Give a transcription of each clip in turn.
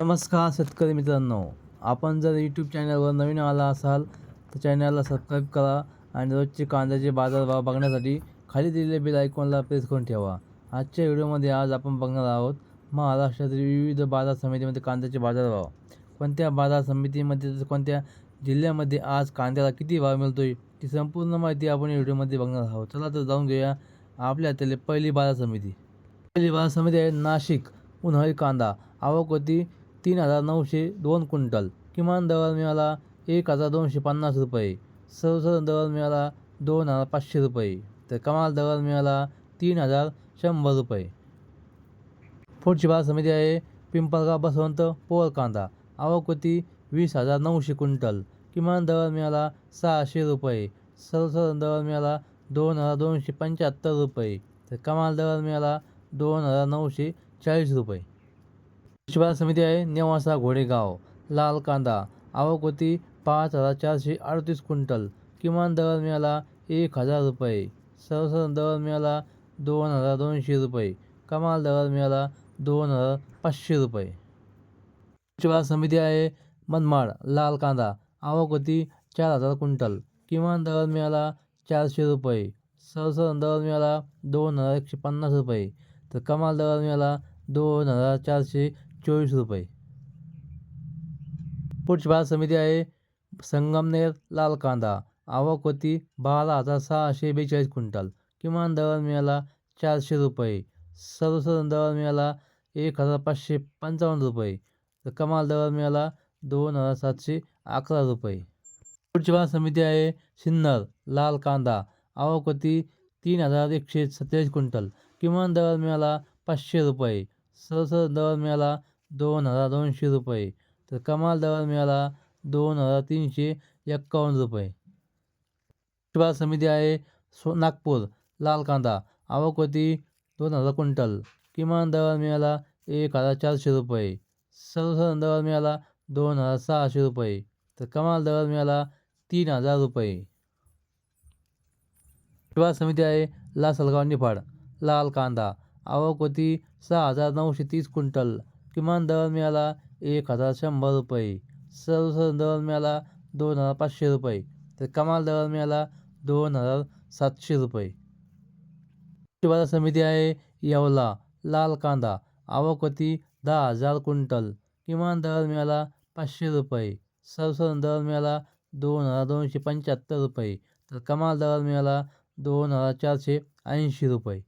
नमस्कार शेतकरी मित्रांनो आपण जर यूट्यूब चॅनलवर नवीन आला असाल तर चॅनलला सबस्क्राईब करा आणि रोजचे कांद्याचे बाजारभाव बघण्यासाठी खाली दिलेले बिल आयकॉनला प्रेस करून ठेवा. आजच्या व्हिडिओमध्ये आज आपण बघणार आहोत महाराष्ट्रातील विविध बाजार समितीमध्ये कांद्याचे बाजारभाव. कोणत्या बाजार समितीमध्ये तर कोणत्या जिल्ह्यामध्ये आज कांद्याला किती भाव मिळतो आहे ती संपूर्ण माहिती आपण या व्हिडिओमध्ये बघणार आहोत. चला तर जाऊन घेऊया आपल्या हातातली पहिली बाजार समिती. पहिली बाजार समिती आहे नाशिक उन्हाळी कांदा आवक होती तीन हजार नऊशे दोन क्विंटल. किमान दर मिळाला एक हजार दोनशे पन्नास रुपये. सर्वसाधारण दर मिळाला दोन हजार पाचशे रुपये. तर कमाल दर मिळाला तीन हजार शंभर रुपये. पुढची बाजार समिती आहे पिंपळगाव बसवंत पोवर कांदा आवक होती वीस हजार नऊशे क्विंटल. किमान दर मिळाला सहाशे रुपये. सर्वसाधारण दर मिळाला दोन हजार दोनशे पंच्याहत्तर रुपये. तर कमाल दर मिळाला दोन हजार नऊशे चाळीस रुपये. बाजार समिती आहे नेवासा घोडेगाव लाल कांदा आवक होती पाच हजार चारशे अडतीस क्विंटल. किमान दर मिळाला एक हजार रुपये. सर्वसाधारण दर मिळाला दोन हजार दोनशे रुपये. कमाल दर मिळाला दोन हजार पाचशे रुपये. पुढची बाजार समिती आहे मनमाड लाल कांदा आवक होती चार हजार क्विंटल. किमान दर मिळाला चारशे रुपये. सर्वसाधारण दर मिळाला दोन हजार एकशे पन्नास रुपये. तर कमाल दर मिळाला दोन हजार चारशे चोवीस रुपये. पुढची बाजार समिती आहे संगमनेर लाल कांदा. आवक होती बारा हजार सहाशे बेचाळीस क्विंटल. किमान दर मिळाला चारशे रुपये. सर्वसाधारण दर मिळाला एक हजार पाचशे पंचावन्न रुपये. तर कमाल दर मिळाला दोन हजार सातशे अकरा रुपये. पुढची बाजार समिती आहे सिन्नर लाल कांदा. आवक होती तीन हजार एकशे सत्तेचाळीस क्विंटल. किमान दर मिळाला पाचशे रुपये. सरसर दर मिळाला दोन हजार दोनशे रुपये. तर कमाल दर मिळाला दोन हजार तीनशे एक्कावन्न रुपये. बाजार समिती आहे सो नागपूर लाल कांदा आवक होती दोन हजार क्विंटल. किमान दर मिळाला एक हजार चारशे रुपये. सर्वसाधारण दर मिळाला दोन हजार सहाशे रुपये. तर कमाल दर मिळाला तीन हजार रुपये. बाजार समिती आहे लासलगाव निफाड लाल कांदा आवक होती सहा हजार नऊशे तीस क्विंटल. किमान दर मिळाला एक हजार शंभर रुपये. सर्वसाधारण दर मिळाला दोन हजार पाचशे रुपये. तर कमाल दर मिळाला दोन हजार सातशे रुपये. बाजार समिती आहे येवला लाल कांदा आवक होती दहा हजार क्विंटल. किमान दर मिळाला पाचशे रुपये. सर्वसाधारण दर मिळाला दोन हजार दोनशे पंच्याहत्तर रुपये. तर कमाल दर मिळाला दोन हजार चारशे ऐंशी रुपये.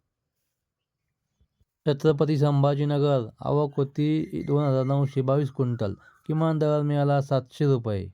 छत्रपती संभाजीनगर आवक होती दोन हजार नऊशे बावीस क्विंटल. किमान दर मिळाला सातशे रुपये.